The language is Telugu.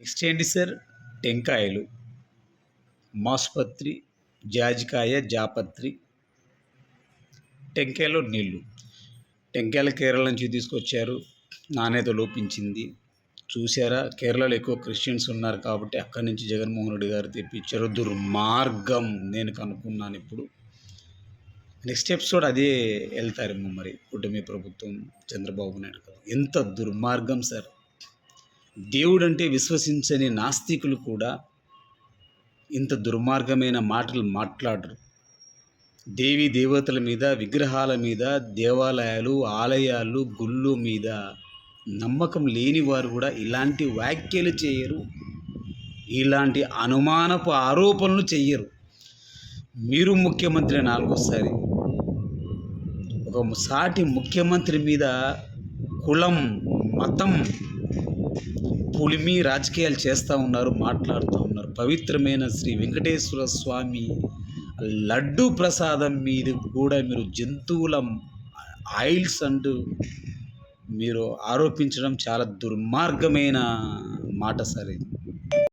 నెక్స్ట్ ఏంటి సార్ టెంకాయలు మాసుపత్రి జాజికాయ జాపత్రి టెంకాయలో నీళ్ళు. టెంకాయలు కేరళ నుంచి తీసుకొచ్చారు. నాణ్యత లోపించింది. చూసారా కేరళలో ఎక్కువ క్రిస్టియన్స్ ఉన్నారు కాబట్టి అక్కడి నుంచి జగన్మోహన్ రెడ్డి గారు తెప్పించారు. దుర్మార్గం నేను కనుక్కున్నాను ఇప్పుడు. నెక్స్ట్ ఎపిసోడ్ అదే వెళ్తారేమో మరి కుటుంబ ప్రభుత్వం చంద్రబాబు నాయుడు గారు. ఎంత దుర్మార్గం సార్. దేవుడంటే విశ్వసించని నాస్తికులు కూడా ఇంత దుర్మార్గమైన మాటలు మాట్లాడరు. దేవి దేవతల మీద విగ్రహాల మీద దేవాలయాలు ఆలయాలు గుళ్ళు మీద నమ్మకం లేని వారు కూడా ఇలాంటి వ్యాఖ్యలు చేయరు. ఇలాంటి అనుమానపు ఆరోపణలు చెయ్యరు. మీరు ముఖ్యమంత్రి నాలుగోసారి ఒక సాటి ముఖ్యమంత్రి మీద కులం మతం పులిమి రాజకీయాలు చేస్తూ ఉన్నారు మాట్లాడుతూ ఉన్నారు. పవిత్రమైన శ్రీ వెంకటేశ్వర స్వామి లడ్డు ప్రసాదం మీద కూడా మీరు జంతువుల ఆయిల్స్ అంటూ మీరు ఆరోపించడం చాలా దుర్మార్గమైన మాట సార్ ఇది.